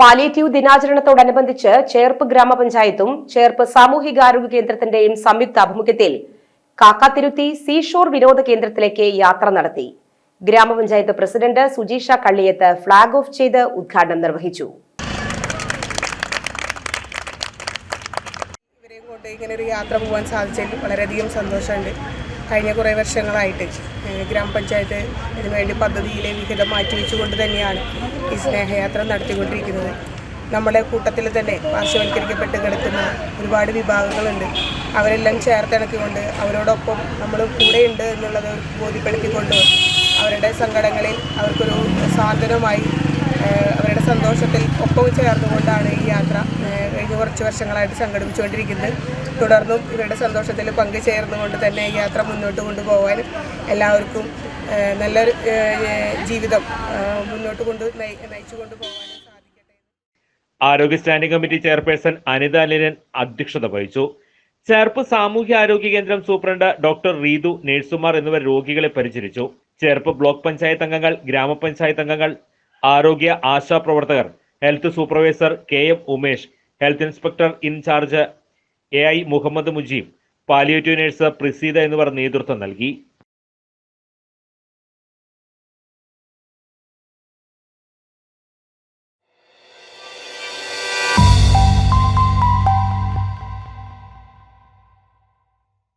Palliative ദിനാചരണത്തോടനുബന്ധിച്ച് ചേർപ്പ് ഗ്രാമപഞ്ചായത്തും ചേർപ്പ് സാമൂഹികാരോഗ്യ കേന്ദ്രത്തിന്റെയും സംയുക്ത ആഭിമുഖ്യത്തിൽ കാക്കാത്തിരുത്തി സീഷോർ വിനോദ കേന്ദ്രത്തിലേക്ക് യാത്ര നടത്തി. ഗ്രാമപഞ്ചായത്ത് president Sujeesha Kalliyath flag off ചെയ്ത് ഉദ്ഘാടനം നിർവഹിച്ചു. ഇവരെയും കൊണ്ട് ഇങ്ങനെ ഒരു യാത്ര പോകാൻ സാധിച്ചതിൽ വളരെയധികം സന്തോഷമുണ്ട്. കഴിഞ്ഞ കുറേ വർഷങ്ങളായിട്ട് ഗ്രാമപഞ്ചായത്ത് ഇതിനുവേണ്ടി പദ്ധതിയിലെ വിഹിതം മാറ്റിവെച്ചുകൊണ്ട് തന്നെയാണ് ഈ സ്നേഹയാത്ര നടത്തിക്കൊണ്ടിരിക്കുന്നത്. നമ്മുടെ കൂട്ടത്തിൽ തന്നെ പാർശ്വവൽക്കരിക്കപ്പെട്ട് കിടക്കുന്ന ഒരുപാട് വിഭാഗങ്ങളുണ്ട്. അവരെല്ലാം ചേർത്തിണക്കിക്കൊണ്ട് അവരോടൊപ്പം നമ്മൾ കൂടെയുണ്ട് എന്നുള്ളത് ബോധ്യപ്പെടുത്തിക്കൊണ്ട് അവരുടെ സങ്കടങ്ങളിൽ അവർക്കൊരു സാന്ത്വനമായി സന്തോഷത്തിൽ ഒപ്പം ചേർന്നുകൊണ്ടാണ് ഈ യാത്ര കഴിഞ്ഞ കുറച്ച് വർഷങ്ങളായിട്ട് സംഘടിപ്പിച്ചുകൊണ്ടിരിക്കുന്നത്. തുടർന്നും ഇവരുടെ സന്തോഷത്തിൽ പങ്കുചേർന്നുകൊണ്ട് തന്നെ ഈ യാത്ര മുന്നോട്ട് കൊണ്ടുപോകാനും എല്ലാവർക്കും നല്ലൊരു ജീവിതം മുന്നോട്ട് കൊണ്ട് നയി നയിച്ചു കൊണ്ടുപോകാനും സാധിക്കട്ടെ. ആരോഗ്യ സ്റ്റാൻഡിംഗ് കമ്മിറ്റി ചെയർപേഴ്സൺ അനിത അലിനൻ അധ്യക്ഷത വഹിച്ചു. ചേർപ്പ് സാമൂഹ്യ ആരോഗ്യ കേന്ദ്രം സൂപ്രണ്ട് ഡോക്ടർ റീതു നഴ്സുമാർ എന്നിവർ രോഗികളെ പരിചരിച്ചു. ചേർപ്പ് ബ്ലോക്ക് പഞ്ചായത്ത് അംഗങ്ങൾ ഗ്രാമപഞ്ചായത്ത് അംഗങ്ങൾ ആരോഗ്യ ആശാ പ്രവർത്തകർ health supervisor K M Umesh health inspector in charge A I Muhammad Mujeeb palliative nurse Priseetha എന്നിവർ നേതൃത്വം നൽകി.